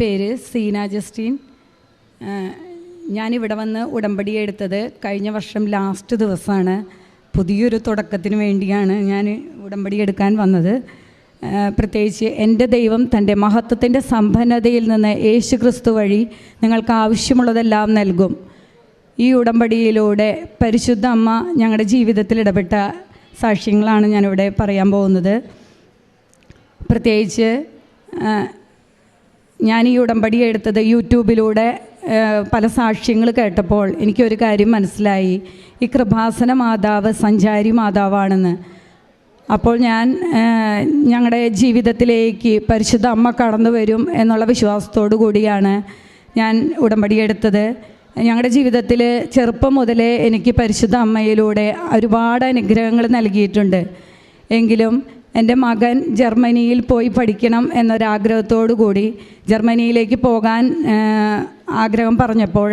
പേര് സീന ജസ്റ്റീൻ. ഞാനിവിടെ വന്ന് ഉടമ്പടി എടുത്തത് കഴിഞ്ഞ വർഷം ലാസ്റ്റ് ദിവസമാണ്. പുതിയൊരു തുടക്കത്തിന് വേണ്ടിയാണ് ഞാൻ ഉടമ്പടി എടുക്കാൻ വന്നത്. പ്രത്യേകിച്ച് എന്റെ ദൈവം തന്റെ മഹത്വത്തിന്റെ സമ്പന്നതയിൽ നിന്ന് യേശു ക്രിസ്തു വഴി നിങ്ങൾക്ക് ആവശ്യമുള്ളതെല്ലാം നൽകും. ഈ ഉടമ്പടിയിലൂടെ പരിശുദ്ധ അമ്മ ഞങ്ങളുടെ ജീവിതത്തിൽ ഇടപെട്ട സാക്ഷ്യങ്ങളാണ് ഞാനിവിടെ പറയാൻ പോകുന്നത്. പ്രത്യേകിച്ച് ഞാൻ ഈ ഉടമ്പടി എടുത്തത് യൂട്യൂബിലൂടെ പല സാക്ഷ്യങ്ങൾ കേട്ടപ്പോൾ എനിക്കൊരു കാര്യം മനസ്സിലായി. ഈ കൃപാസന മാതാവ് സഞ്ചാരി മാതാവാണെന്ന്. അപ്പോൾ ഞാൻ ഞങ്ങളുടെ ജീവിതത്തിലേക്ക് പരിശുദ്ധ അമ്മ കടന്നു വരും എന്നുള്ള വിശ്വാസത്തോടു കൂടിയാണ് ഞാൻ ഉടമ്പടി എടുത്തത്. ഞങ്ങളുടെ ജീവിതത്തിൽ ചെറുപ്പം മുതലേ എനിക്ക് പരിശുദ്ധ അമ്മയിലൂടെ ഒരുപാട് അനുഗ്രഹങ്ങൾ നൽകിയിട്ടുണ്ട്. എങ്കിലും എന്റെ മകൻ ജർമ്മനിയിൽ പോയി പഠിക്കണം എന്നൊരാഗ്രഹത്തോടു കൂടി ജർമ്മനിയിലേക്ക് പോകാൻ ആഗ്രഹം പറഞ്ഞപ്പോൾ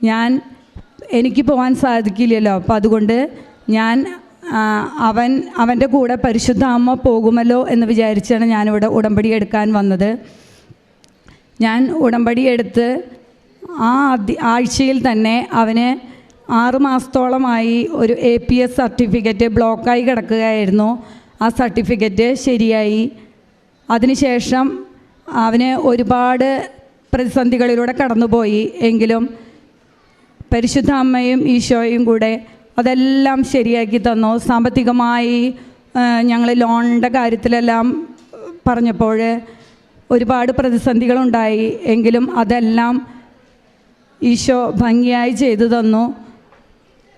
ഞാൻ എനിക്ക് പോകാൻ സാധിക്കില്ലല്ലോ. അപ്പം അതുകൊണ്ട് ഞാൻ അവൻ അവന്റെ കൂടെ പരിശുദ്ധ അമ്മ പോകുമല്ലോ എന്ന് വിചാരിച്ചാണ് ഞാനിവിടെ ഉടമ്പടി എടുക്കാൻ വന്നത്. ഞാൻ ഉടമ്പടി എടുത്ത് ആ ആഴ്ചയിൽ തന്നെ അവന് ആറ് മാസത്തോളമായി ഒരു എ പി എസ് സർട്ടിഫിക്കറ്റ് ബ്ലോക്കായി കിടക്കുകയായിരുന്നു. ആ സർട്ടിഫിക്കറ്റ് ശരിയായി. അതിനുശേഷം അവന് ഒരുപാട് പ്രതിസന്ധികളിലൂടെ കടന്നുപോയി. എങ്കിലും പരിശുദ്ധ അമ്മയും ഈശോയും കൂടെ അതെല്ലാം ശരിയാക്കി തന്നു. സാമ്പത്തികമായി ഞങ്ങൾ ലോണിന്റെ കാര്യത്തിലെല്ലാം പറഞ്ഞപ്പോൾ ഒരുപാട് പ്രതിസന്ധികളുണ്ടായി. എങ്കിലും അതെല്ലാം ഈശോ ഭംഗിയായി ചെയ്തു തന്നു.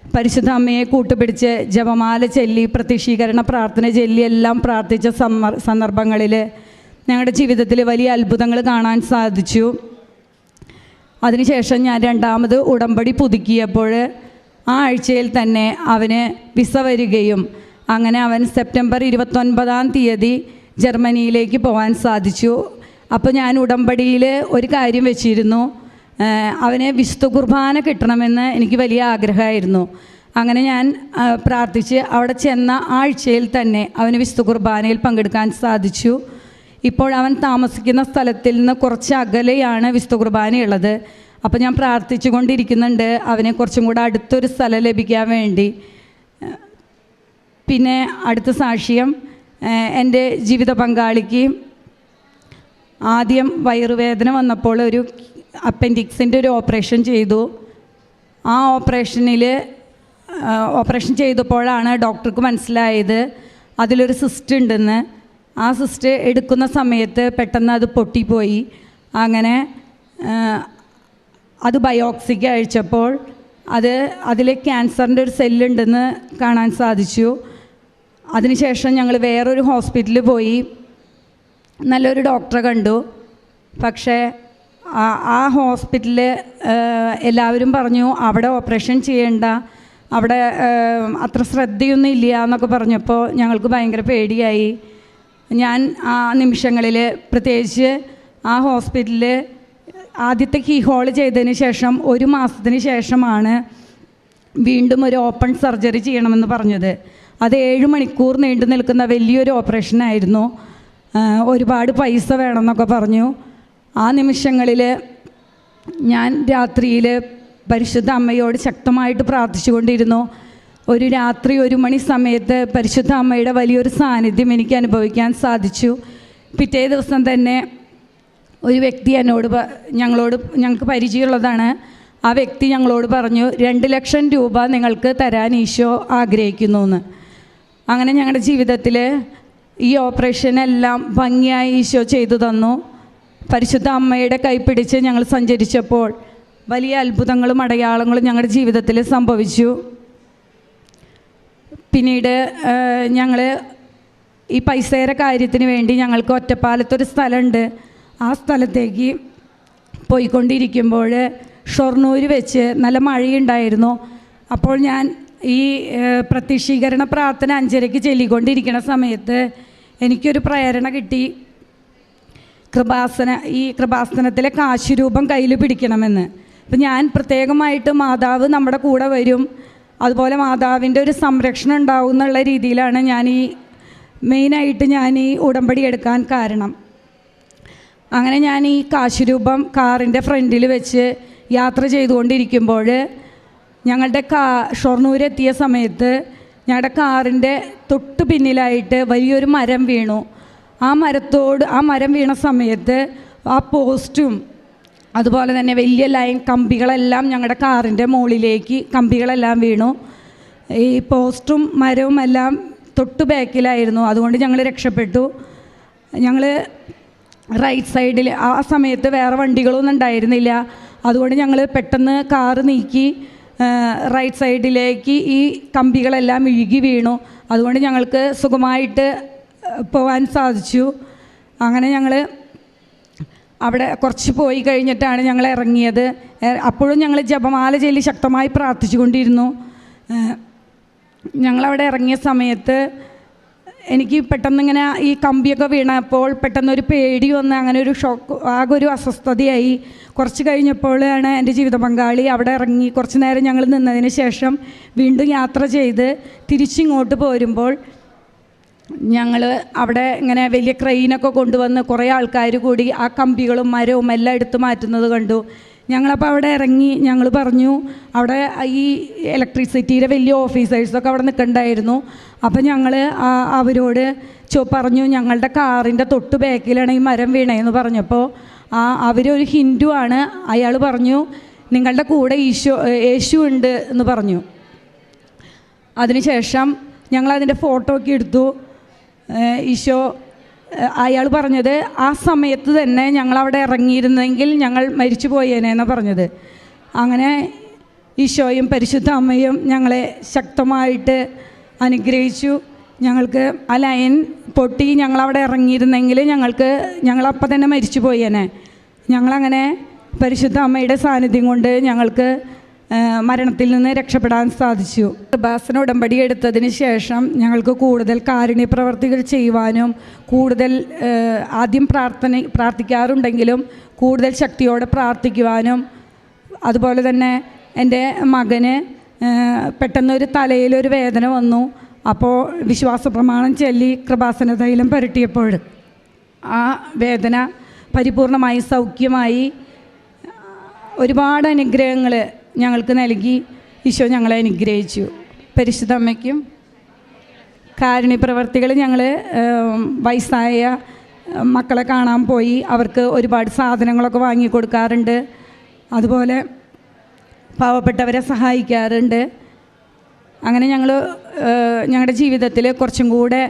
പരിശുദ്ധ അമ്മയെ കൂട്ടുപിടിച്ച് ജപമാല ചൊല്ലി പ്രത്യക്ഷീകരണ പ്രാർത്ഥന ചൊല്ലി എല്ലാം പ്രാർത്ഥിച്ച സന്ദർഭങ്ങളിൽ ഞങ്ങളുടെ ജീവിതത്തിൽ വലിയ അത്ഭുതങ്ങൾ കാണാൻ സാധിച്ചു. അതിനുശേഷം ഞാൻ രണ്ടാമത് ഉടമ്പടി പുതുക്കിയപ്പോൾ ആ ആഴ്ചയിൽ തന്നെ അവന് വിസ വരികയും അങ്ങനെ അവൻ സെപ്റ്റംബർ ഇരുപത്തൊൻപതാം തീയതി ജർമ്മനിയിലേക്ക് പോകാൻ സാധിച്ചു. അപ്പോൾ ഞാൻ ഉടമ്പടിയിൽ ഒരു കാര്യം വെച്ചിരുന്നു. അവന് വിശുദ്ധ കുർബാന കിട്ടണമെന്ന് എനിക്ക് വലിയ ആഗ്രഹമായിരുന്നു. അങ്ങനെ ഞാൻ പ്രാർത്ഥിച്ച് അവിടെ ചെന്ന ആഴ്ചയിൽ തന്നെ അവന് വിശുദ്ധ കുർബാനയിൽ പങ്കെടുക്കാൻ സാധിച്ചു. ഇപ്പോൾ അവൻ താമസിക്കുന്ന സ്ഥലത്തിൽ നിന്ന് കുറച്ച് അകലെയാണ് വിശുദ്ധ കുർബാനയുള്ളത്. അപ്പോൾ ഞാൻ പ്രാർത്ഥിച്ചു കൊണ്ടിരിക്കുന്നുണ്ട് അവനെ കുറച്ചും കൂടെ അടുത്തൊരു സ്ഥലം ലഭിക്കാൻ വേണ്ടി. പിന്നെ അടുത്ത സാക്ഷ്യം എന്റെ ജീവിത പങ്കാളിക്ക് ആദ്യം വയറുവേദന വന്നപ്പോൾ ഒരു അപ്പൻഡിക്സിന്റെ ഒരു ഓപ്പറേഷൻ ചെയ്തു. ആ ഓപ്പറേഷനിൽ ഓപ്പറേഷൻ ചെയ്തപ്പോഴാണ് ഡോക്ടർക്ക് മനസ്സിലായത് അതിലൊരു സിസ്റ്റ് ഉണ്ടെന്ന്. ആ സിസ്റ്റ് എടുക്കുന്ന സമയത്ത് പെട്ടെന്ന് അത് പൊട്ടിപ്പോയി. അങ്ങനെ അത് ബയോക്സിക്ക് അയച്ചപ്പോൾ അത് അതിൽ ക്യാൻസറിന്റെ ഒരു സെല്ലുണ്ടെന്ന് കാണാൻ സാധിച്ചു. അതിനുശേഷം ഞങ്ങൾ വേറൊരു ഹോസ്പിറ്റലിൽ പോയി. നല്ലൊരു ഡോക്ടറെ കണ്ടു. പക്ഷേ ആ- ഹോസ്പിറ്റലിൽ എല്ലാവരും പറഞ്ഞു അവിടെ ഓപ്പറേഷൻ ചെയ്യേണ്ട. അവിടെ അത്ര ശ്രദ്ധയൊന്നും ഇല്ല എന്നൊക്കെ പറഞ്ഞപ്പോൾ ഞങ്ങൾക്ക് ഭയങ്കര പേടിയായി. ഞാൻ ആ നിമിഷങ്ങളിൽ പ്രത്യേകിച്ച് ആ ഹോസ്പിറ്റലിൽ ആദ്യത്തെ കീ ഹോൾ ചെയ്തതിന് ശേഷം ഒരു മാസത്തിന് ശേഷമാണ് വീണ്ടും ഒരു ഓപ്പൺ സർജറി ചെയ്യണമെന്ന് പറഞ്ഞത്. അത് ഏഴ് മണിക്കൂർ നീണ്ടു നിൽക്കുന്ന വലിയൊരു ഓപ്പറേഷനായിരുന്നു. ഒരുപാട് പൈസ വേണമെന്നൊക്കെ പറഞ്ഞു. ആ നിമിഷങ്ങളിൽ ഞാൻ രാത്രിയിൽ പരിശുദ്ധ അമ്മയോട് ശക്തമായിട്ട് പ്രാർത്ഥിച്ചുകൊണ്ടിരുന്നു. ഒരു രാത്രി ഒരു മണി സമയത്ത് പരിശുദ്ധ അമ്മയുടെ വലിയൊരു സാന്നിധ്യം എനിക്ക് അനുഭവിക്കാൻ സാധിച്ചു. പിറ്റേ ദിവസം തന്നെ ഒരു വ്യക്തി എന്നോട് ഞങ്ങളോട് ഞങ്ങൾക്ക് പരിചയമുള്ളതാണ്. ആ വ്യക്തി ഞങ്ങളോട് പറഞ്ഞു രണ്ട് ലക്ഷം രൂപ നിങ്ങൾക്ക് തരാൻ ഈശോ ആഗ്രഹിക്കുന്നു എന്ന് അങ്ങനെ ഞങ്ങളുടെ ജീവിതത്തിൽ ഈ ഓപ്പറേഷനെല്ലാം ഭംഗിയായി ഈശോ ചെയ്തു തന്നു. പരിശുദ്ധ അമ്മയുടെ കൈപ്പിടിച്ച് ഞങ്ങൾ സഞ്ചരിച്ചപ്പോൾ വലിയ അത്ഭുതങ്ങളും അടയാളങ്ങളും ഞങ്ങളുടെ ജീവിതത്തിൽ സംഭവിച്ചു. പിന്നീട് ഞങ്ങൾ ഈ പൈസയുടെ കാര്യത്തിന് വേണ്ടി ഞങ്ങൾക്ക് ഒറ്റപ്പാലത്തൊരു സ്ഥലമുണ്ട്. ആ സ്ഥലത്തേക്ക് പോയിക്കൊണ്ടിരിക്കുമ്പോൾ ഷൊർണൂർ വെച്ച് നല്ല മഴയുണ്ടായിരുന്നു. അപ്പോൾ ഞാൻ ഈ പ്രത്യക്ഷീകരണ പ്രാർത്ഥന അഞ്ചരയ്ക്ക് ചൊല്ലിക്കൊണ്ടിരിക്കുന്ന സമയത്ത് എനിക്കൊരു പ്രേരണ കിട്ടി. കൃപാസന ഈ കൃപാസനത്തിലെ കാശിരൂപം കയ്യിൽ പിടിക്കണമെന്ന്. അപ്പം ഞാൻ പ്രത്യേകമായിട്ട് മാതാവ് നമ്മുടെ കൂടെ വരും. അതുപോലെ മാതാവിന്റെ ഒരു സംരക്ഷണം ഉണ്ടാവും എന്നുള്ള രീതിയിലാണ് ഞാൻ ഈ മെയിനായിട്ട് ഞാൻ ഈ ഉടമ്പടി എടുക്കാൻ കാരണം. അങ്ങനെ ഞാൻ ഈ കാശിരൂപം കാറിന്റെ ഫ്രണ്ടിൽ വെച്ച് യാത്ര ചെയ്തുകൊണ്ടിരിക്കുമ്പോൾ ഞങ്ങളുടെ കാ ഷൊർണൂരെത്തിയ സമയത്ത് ഞങ്ങളുടെ കാറിന്റെ തൊട്ട് പിന്നിലായിട്ട് വലിയൊരു മരം വീണു. ആ മരത്തോട് ആ മരം വീണ സമയത്ത് ആ പോസ്റ്റും അതുപോലെ തന്നെ വലിയ ലൈൻ കമ്പികളെല്ലാം ഞങ്ങളുടെ കാറിന്റെ മുകളിലേക്ക് കമ്പികളെല്ലാം വീണു. ഈ പോസ്റ്റും മരവും എല്ലാം തൊട്ട് ബാക്കിലായിരുന്നു. അതുകൊണ്ട് ഞങ്ങൾ രക്ഷപ്പെട്ടു. ഞങ്ങൾ റൈറ്റ് സൈഡിൽ ആ സമയത്ത് വേറെ വണ്ടികളൊന്നും ഉണ്ടായിരുന്നില്ല. അതുകൊണ്ട് ഞങ്ങൾ പെട്ടെന്ന് കാറ് നീക്കി റൈറ്റ് സൈഡിലേക്ക് ഈ കമ്പികളെല്ലാം ഇഴുകി വീണു. അതുകൊണ്ട് ഞങ്ങൾക്ക് സുഖമായിട്ട് പോകാൻ സാധിച്ചു. അങ്ങനെ ഞങ്ങൾ അവിടെ കുറച്ച് പോയി കഴിഞ്ഞിട്ടാണ് ഞങ്ങൾ ഇറങ്ങിയത്. അപ്പോഴും ഞങ്ങൾ ജപമാല ചൊല്ലി ശക്തമായി പ്രാർത്ഥിച്ചുകൊണ്ടിരുന്നു. ഞങ്ങളവിടെ ഇറങ്ങിയ സമയത്ത് എനിക്ക് പെട്ടെന്ന് ഇങ്ങനെ ഈ കമ്പിയൊക്കെ വീണപ്പോൾ പെട്ടെന്ന് ഒരു പേടി വന്ന് അങ്ങനെ ഒരു ഷോക്ക് ആകെ ഒരു അസ്വസ്ഥതയായി. കുറച്ച് കഴിഞ്ഞപ്പോഴാണ് എന്റെ ജീവിത പങ്കാളി അവിടെ ഇറങ്ങി കുറച്ച് നേരം ഞങ്ങൾ നിന്നതിന് ശേഷം വീണ്ടും യാത്ര ചെയ്ത് തിരിച്ചിങ്ങോട്ട് പോരുമ്പോൾ ഞങ്ങൾ അവിടെ ഇങ്ങനെ വലിയ ക്രെയിനൊക്കെ കൊണ്ടുവന്ന് കുറേ ആൾക്കാർ കൂടി ആ കമ്പികളും മരവും എല്ലാം എടുത്തു മാറ്റുന്നത് കണ്ടു. ഞങ്ങളപ്പോൾ അവിടെ ഇറങ്ങി ഞങ്ങൾ പറഞ്ഞു അവിടെ ഈ ഇലക്ട്രിസിറ്റിയുടെ വലിയ ഓഫീസേഴ്സൊക്കെ അവിടെ നിൽക്കണ്ടായിരുന്നു. അപ്പോൾ ഞങ്ങൾ അവരോട് ചോ പറഞ്ഞു ഞങ്ങളുടെ കാറിന്റെ തൊട്ട് ബാക്കിലാണ് ഈ മരം വീണതെന്ന് പറഞ്ഞപ്പോൾ ആ അവരൊരു ഹിന്ദു ആണ്. അയാൾ പറഞ്ഞു നിങ്ങളുടെ കൂടെ ഈശോ യേശു ഉണ്ട് എന്ന് പറഞ്ഞു. അതിനുശേഷം ഞങ്ങൾ അതിന്റെ ഫോട്ടോ ഒക്കെ എടുത്തു. ഈശോ അയാൾ പറഞ്ഞത് ആ സമയത്ത് തന്നെ ഞങ്ങൾ അവിടെ ഇറങ്ങിയിരുന്നെങ്കിൽ ഞങ്ങൾ മരിച്ചു പോയേനെന്നാണ് പറഞ്ഞത്. അങ്ങനെ ഈശോയും പരിശുദ്ധ അമ്മയും ഞങ്ങളെ ശക്തമായിട്ട് അനുഗ്രഹിച്ചു. ഞങ്ങൾക്ക് ആ ലൈൻ പൊട്ടി ഞങ്ങളവിടെ ഇറങ്ങിയിരുന്നെങ്കിൽ ഞങ്ങൾക്ക് ഞങ്ങളപ്പം തന്നെ മരിച്ചു പോയേനെ ഞങ്ങളങ്ങനെ പരിശുദ്ധ അമ്മയുടെ സാന്നിധ്യം കൊണ്ട് ഞങ്ങൾക്ക് മരണത്തിൽ നിന്ന് രക്ഷപ്പെടാൻ സാധിച്ചു. കൃപാസന ഉടമ്പടി എടുത്തതിന് ശേഷം ഞങ്ങൾക്ക് കൂടുതൽ കാരുണ്യ പ്രവർത്തികൾ ചെയ്യുവാനും കൂടുതൽ ആദ്യം പ്രാർത്ഥന പ്രാർത്ഥിക്കാറുണ്ടെങ്കിലും കൂടുതൽ ശക്തിയോടെ പ്രാർത്ഥിക്കുവാനും അതുപോലെ തന്നെ എന്റെ മകന് പെട്ടെന്നൊരു തലയിലൊരു വേദന വന്നു. അപ്പോൾ വിശ്വാസ പ്രമാണം ചൊല്ലി കൃപാസന തൈലം പുരട്ടിയപ്പോൾ ആ വേദന പരിപൂർണമായി സൗഖ്യമായി ഒരുപാട് അനുഗ്രഹങ്ങൾ ഞങ്ങൾക്ക് നൽകി. ഈശോ ഞങ്ങളെ അനുഗ്രഹിച്ചു. പരിശുദ്ധ അമ്മയ്ക്കും കാരുണ്യ പ്രവർത്തികൾ ഞങ്ങൾ വയസ്സായ മക്കളെ കാണാൻ പോയി. അവർക്ക് ഒരുപാട് സാധനങ്ങളൊക്കെ വാങ്ങി കൊടുക്കാറുണ്ട്. അതുപോലെ പാവപ്പെട്ടവരെ സഹായിക്കാറുണ്ട്. അങ്ങനെ ഞങ്ങൾ ഞങ്ങളുടെ ജീവിതത്തിൽ കുറച്ചും കൂടെ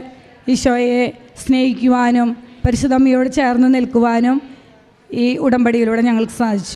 ഈശോയെ സ്നേഹിക്കുവാനും പരിശുദ്ധമ്മയോട് ചേർന്ന് നിൽക്കുവാനും ഈ ഉടമ്പടിയിലൂടെ ഞങ്ങൾക്ക് സാധിച്ചു.